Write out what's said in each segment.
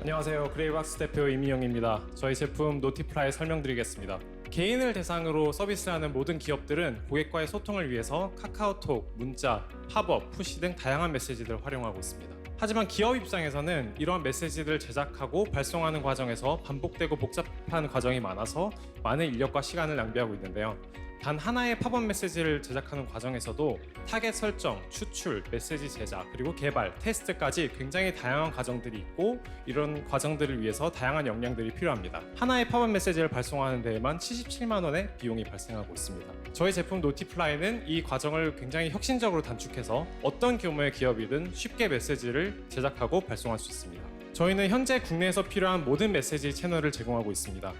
안녕하세요. 그레이박스 대표 이민영입니다. 저희 제품 노티플라이 설명드리겠습니다. 개인을 대상으로 서비스하는 모든 기업들은 고객과의 소통을 위해서 카카오톡, 문자, 팝업, 푸시 등 다양한 메시지들을 활용하고 있습니다. 하지만 기업 입장에서는 이러한 메시지들을 제작하고 발송하는 과정에서 반복되고 복잡한 과정이 많아서 많은 인력과 시간을 낭비하고 있는데요. 단 하나의 팝업 메시지를 제작하는 과정에서도 타겟 설정, 추출, 메시지 제작, 그리고 개발, 테스트까지 굉장히 다양한 과정들이 있고 이런 과정들을 위해서 다양한 역량들이 필요합니다. 하나의 팝업 메시지를 발송하는 데에만 77만 원의 비용이 발생하고 있습니다. 저희 제품 노티플라이는 이 과정을 굉장히 혁신적으로 단축해서 어떤 규모의 기업이든 쉽게 메시지를 제작하고 발송할 수 있습니다. 저희는 현재 국내에서 필요한 모든 메시지 채널을 제공하고 있습니다.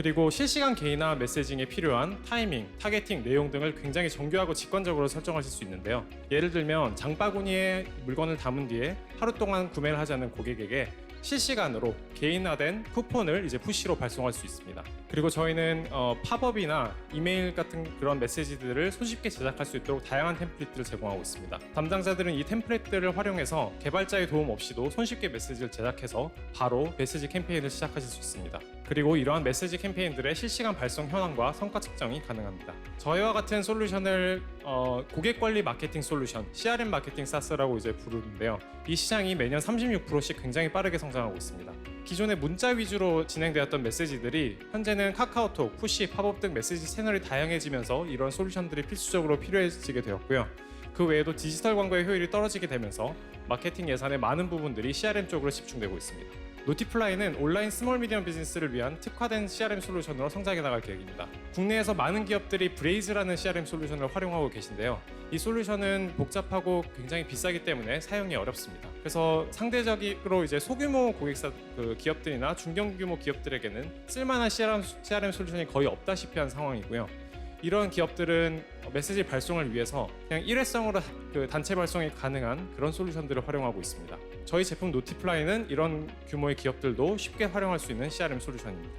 그리고 실시간 개인화 메시징에 필요한 타이밍, 타겟팅, 내용 등을 굉장히 정교하고 직관적으로 설정하실 수 있는데요. 예를 들면 장바구니에 물건을 담은 뒤에 하루 동안 구매를 하지 않는 고객에게 실시간으로 개인화된 쿠폰을 이제 푸시로 발송할 수 있습니다. 그리고 저희는 어, 팝업이나 이메일 같은 그런 메시지들을 손쉽게 제작할 수 있도록 다양한 템플릿들을 제공하고 있습니다. 담당자들은 이 템플릿들을 활용해서 개발자의 도움 없이도 손쉽게 메시지를 제작해서 바로 메시지 캠페인을 시작하실 수 있습니다. 그리고 이러한 메시지 캠페인들의 실시간 발송 현황과 성과 측정이 가능합니다. 저희와 같은 솔루션을 어, 고객 관리 마케팅 솔루션 (CRM 마케팅 사스라고 이제 부르는데요. 이 시장이 매년 36%씩 굉장히 빠르게 성장하고 있습니다. 기존에 문자 위주로 진행되었던 메시지들이 현재는 카카오톡, 푸시, 팝업 등 메시지 채널이 다양해지면서 이런 솔루션들이 필수적으로 필요해지게 되었고요. 그 외에도 디지털 광고의 효율이 떨어지게 되면서 마케팅 예산의 많은 부분들이 CRM 쪽으로 집중되고 있습니다. 노티플라이는 온라인 스몰 미디엄 비즈니스를 위한 특화된 CRM 솔루션으로 성장해 나갈 계획입니다. 국내에서 많은 기업들이 브레이즈라는 CRM 솔루션을 활용하고 계신데요. 이 솔루션은 복잡하고 굉장히 비싸기 때문에 사용이 어렵습니다. 그래서 상대적으로 이제 소규모 고객사 그 기업들이나 중견 규모 기업들에게는 쓸만한 CRM, CRM 솔루션이 거의 없다시피 한 상황이고요. 이런 기업들은 메시지 발송을 위해서 그냥 일회성으로 그 단체 발송이 가능한 그런 솔루션들을 활용하고 있습니다. 저희 제품 노티플라이는 이런 규모의 기업들도 쉽게 활용할 수 있는 CRM 솔루션입니다.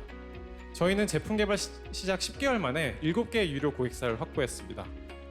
저희는 제품 개발 시, 시작 10개월 만에 7개의 유료 고객사를 확보했습니다.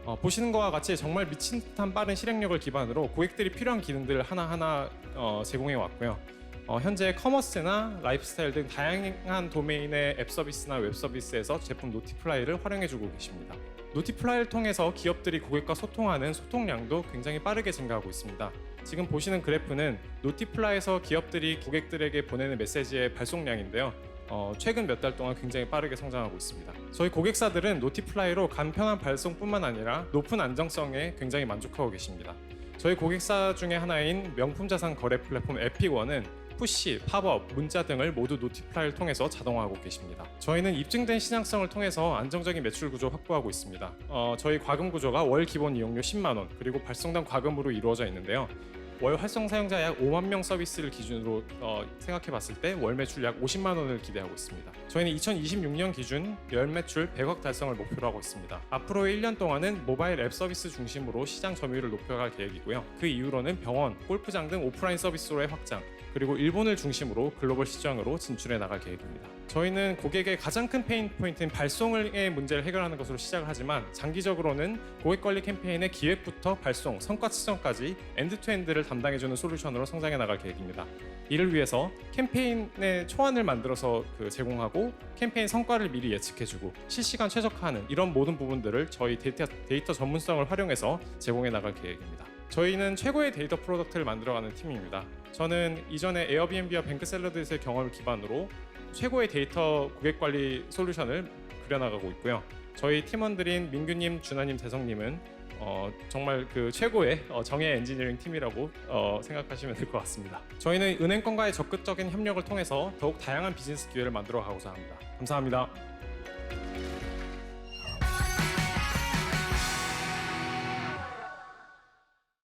어, 보시는 것과 같이 정말 미친 듯한 빠른 실행력을 기반으로 고객들이 필요한 기능들을 하나하나 어, 제공해 왔고요. 어, 현재 커머스나 라이프스타일 등 다양한 도메인의 앱 서비스나 웹 서비스에서 제품 노티플라이를 활용해주고 계십니다. 노티플라이를 통해서 기업들이 고객과 소통하는 소통량도 굉장히 빠르게 증가하고 있습니다. 지금 보시는 그래프는 노티플라이에서 기업들이 고객들에게 보내는 메시지의 발송량인데요. 어, 최근 몇 달 동안 굉장히 빠르게 성장하고 있습니다. 저희 고객사들은 노티플라이로 간편한 발송뿐만 아니라 높은 안정성에 굉장히 만족하고 계십니다. 저희 고객사 중에 하나인 명품 자산 거래 플랫폼 에픽원은 푸시, 팝업, 문자 등을 모두 노티플라이를 통해서 자동화하고 계십니다. 저희는 입증된 시장성을 통해서 안정적인 매출 구조 확보하고 있습니다. 어, 저희 과금 구조가 월 기본 이용료 10만 원 그리고 발송당 과금으로 이루어져 있는데요. 월 활성 사용자 약 5만 명 서비스를 기준으로 어, 생각해 봤을 때 월 매출 약 50만 원을 기대하고 있습니다. 저희는 2026년 기준 연 매출 100억 달성을 목표로 하고 있습니다. 앞으로의 1년 동안은 모바일 앱 서비스 중심으로 시장 점유율을 높여갈 계획이고요. 그 이후로는 병원, 골프장 등 오프라인 서비스로의 확장, 그리고 일본을 중심으로 글로벌 시장으로 진출해 나갈 계획입니다. 저희는 고객의 가장 큰 페인 포인트인 발송의 문제를 해결하는 것으로 시작을 하지만 장기적으로는 고객 관리 캠페인의 기획부터 발송, 성과 측정까지 엔드투엔드를 담당해주는 솔루션으로 성장해 나갈 계획입니다. 이를 위해서 캠페인의 초안을 만들어서 그 제공하고 캠페인 성과를 미리 예측해주고 실시간 최적화하는 이런 모든 부분들을 저희 데이터, 데이터 전문성을 활용해서 제공해 나갈 계획입니다. 저희는 최고의 데이터 프로덕트를 만들어가는 팀입니다. 저는 이전에 에어비앤비와 뱅크샐러드에서의 경험을 기반으로 최고의 데이터 고객 관리 솔루션을 그려나가고 있고요. 저희 팀원들인 민규님, 준하님, 대성님은 어, 정말 그 최고의 어, 정예 엔지니어링 팀이라고 어, 생각하시면 될 것 같습니다. 저희는 은행권과의 적극적인 협력을 통해서 더욱 다양한 비즈니스 기회를 만들어 가고자 합니다. 감사합니다.